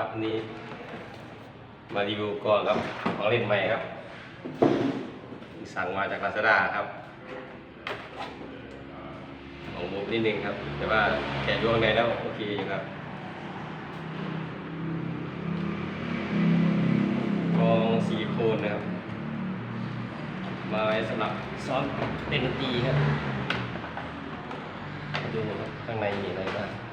ครับวันนี้ มารีวิวก่อนครับของเล่นใหม่ครับ สั่งมาจากลาซาด้าครับของมุมนิดนึงครับ แต่ว่าแกะดวงในแล้วโอเคอยู่ครับกองซิลิโคนนะครับ มาไว้สำหรับซ้อมเล่นดนตรีครับ ดูครับข้างในมีอะไรบ้าง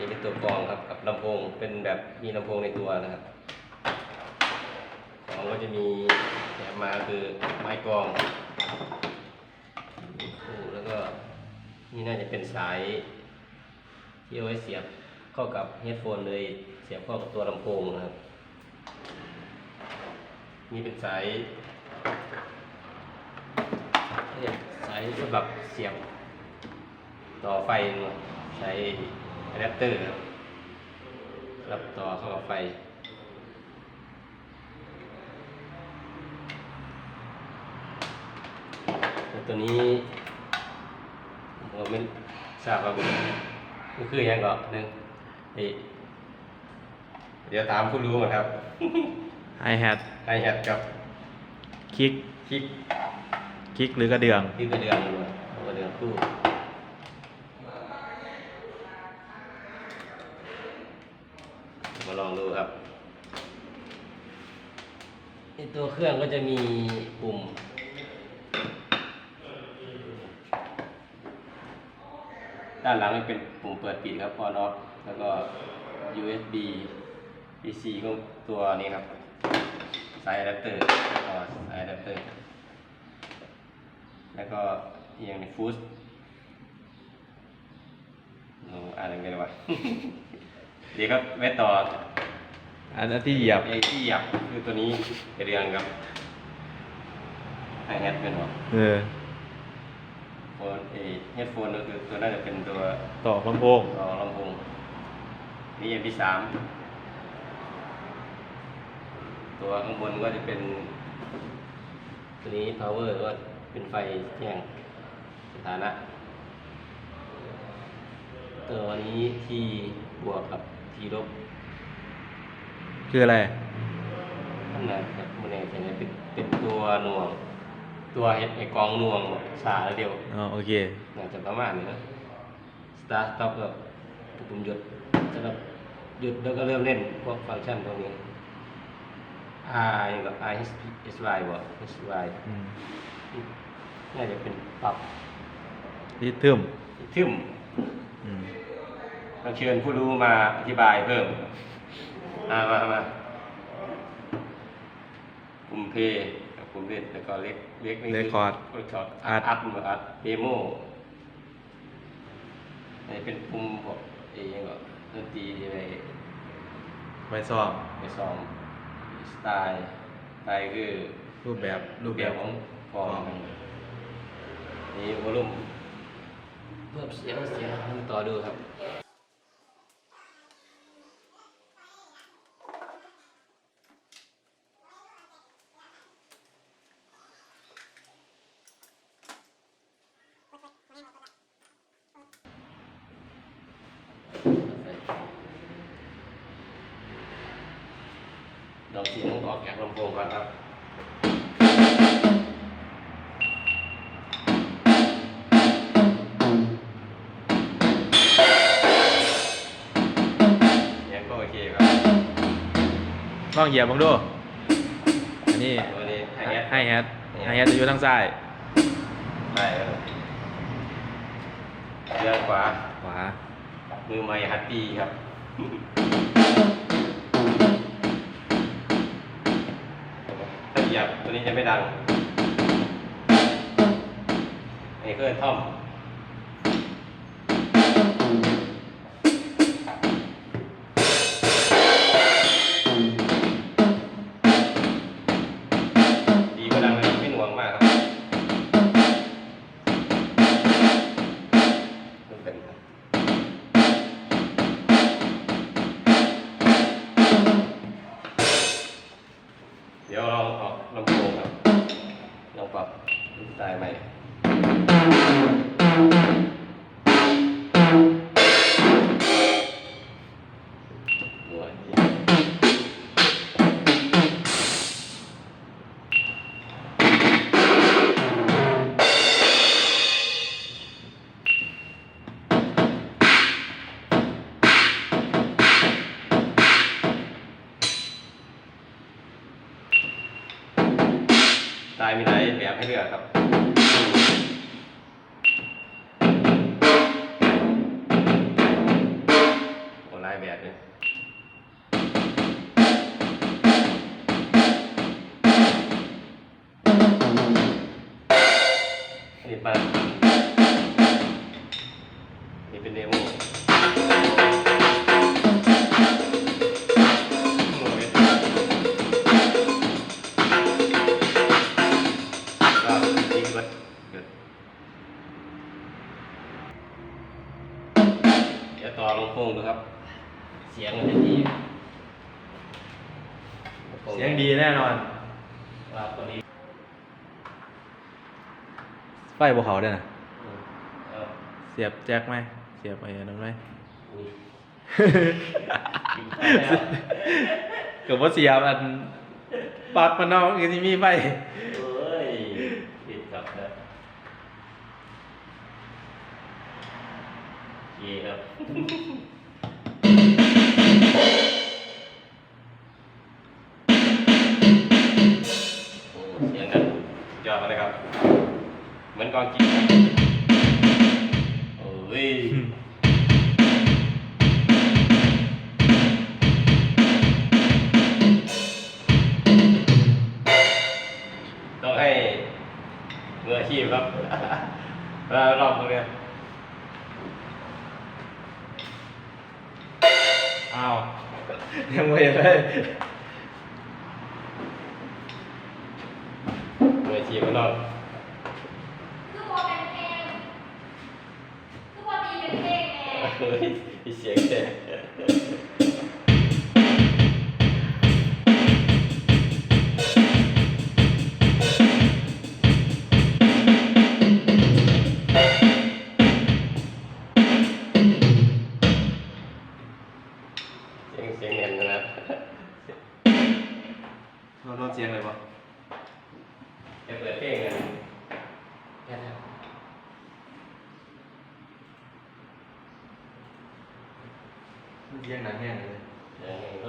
นี่เป็นตัวกรองครับกับลำโพงเป็นแบบมีลำโพงในตัวนะครับของก็จะมีแถมมาคือไม้กรองแล้วก็นี่น่าจะเป็นสายที่เอาไว้เสียบเข้ากับเฮดโฟนเลยเสียบเข้ากับตัวลำโพงนะครับนี่เป็นสายสายสำหรับเสียบต่อไฟใช้ อะแดปเตอร์ครับรับต่อเข้ากับไฟแล้วตัวนี้ผมไม่ทราบว่ามันคือหยังก็หนึ่งนี่เดี๋ยวตามผู้รู้ก่อนครับไฮแฮทไอแฮดกับคลิกคลิกคลิกหรือกระเดื่องที่กระเดืองด้วยกระเดืองคู่ มาลองดูครับในตัวเครื่องก็จะมีปุ่ม ด้านหลังเป็นปุ่มเปิดปิดครับพอนอตแล้วก็ USB PC ก็ตัวนี้ครับ สายอะแดปเตอร์แล้วก็สายอะแดปเตอร์ แล้วก็อย่างในฟูสอ่านยังไงวะ ดีครับไว้ต่ออันนั้นที่เหยียบไอ้ที่เหยับคือตัวนี้กระเรียงครับไอแฮดเป็นหรอเออโฟนเอเฮดโฟนก็คือตัวน่าจะเป็นตัวต่อลำโพงรองลำโพงนี่อย่างที่สามตัวข้างบนก็จะเป็น ตัวนี้ power ก็เป็นไฟแจ้งสถานะ ตัวนี้ที่บวกกับ ที่ลบคืออะไรขนาดแบบมันเองเป็นเป็นเป็นตัวหน่วง ตัวเฮ็ดไอ้กองหน่วงสาแล้วเดียวอ๋อโอเคน่าจะประมาณนี้นะ start stop ก็ปุ่มหยุดสำหรับหยุดแล้วก็เริ่มเล่นพวกฟังก์ชันพวกนี้ R อย่างกับ I S S Y บ่ S Y อืมน่าจะเป็นปรับริทึมทึมอืม เราเชิญผู้รู้มาอธิบายเพิ่มมามามาปุ่มเพย์กับปุ่มเล่นแล้วก็เล็กเล็กนี่เรคคอร์ดเรคคอร์ดอัอัดดอัดมาอัดเดโมอันนี้เป็นปุ่มพวกเองก็ดนตรีที่ไปไว้ซ่อมไปซ้อมสไตล์สไตล์คือรูปแบบรูปแบบของกลองกลองนี่วอลุ่มเพิ่มเสียงเสียงต่อดูครับ ลองเสียงออกจากลำโพงก่อนครับเสียงก็โอเคครับลองเหยียบบ้างดู อันนี้ตัวนี้ไฮแอทไฮแฮทไฮแฮทจะอยู่ทางซ้ายได้ครับเลี้ยวขวา ขวา มือไม้ฮัตตี้ครับ เหยียบตัวนี้จะไม่ดังอันนี้ก็ท่อม๋ยวเราเอกลำโพงครับลองปรับสไตล์ใหม่ ให้เลือกครับ โอ้ลายแบบเนี่ย แน่นอนว่าตัวนี้ไฟบวเขาด้วยนะอืมเออเสียบแจ็คไหมเสียบไอ้นั้นไหมนี่กินข้าวแล้วเกือบว่าเสียบอันปลักมันเนอกคือที่มีไฟเอ้ยติดกับแล้วโอเคครับ กองกินโอ้ยต้องให้มืออาชีพครับเวลารอบตรงเนี้ยอ้าวยังไม่เห็นเลยมืออาชีพมันรอบ คือพอเป็นเพลงคือพอดีเป็นเพลง ไงเฮ้ยมีเสียงแค่เสียงเสียงเนียนนะเราโดนเสียงเลยปะจะเปิดเพลงกันแค่นั้น เสียงหนักแน่เลยเ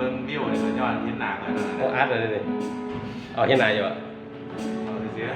บิ้งวิวเนี่ยมันย้อนเห็นหนักเลยนะโอ้อาร์ตเลยนี่เอาที่ไหนอยู่อะเอาเสีย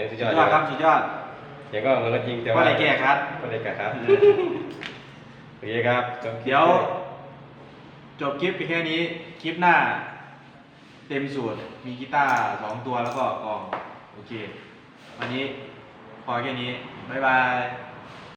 ยสุอดดยอดครับสุดยอดเสียงก็มันก็จริงแต่ว่าว่าอะไรแก้ครับว่าอะไรแก้ครับโอเคครับจบคลิป เดี๋ยว จบคลิปไปแค่นี้ คลิปหน้า เต็มสูตร มีกีตาร์สองตัวแล้วก็กลอง โอเค วันนี้พอแค่นี้ บ๊ายบาย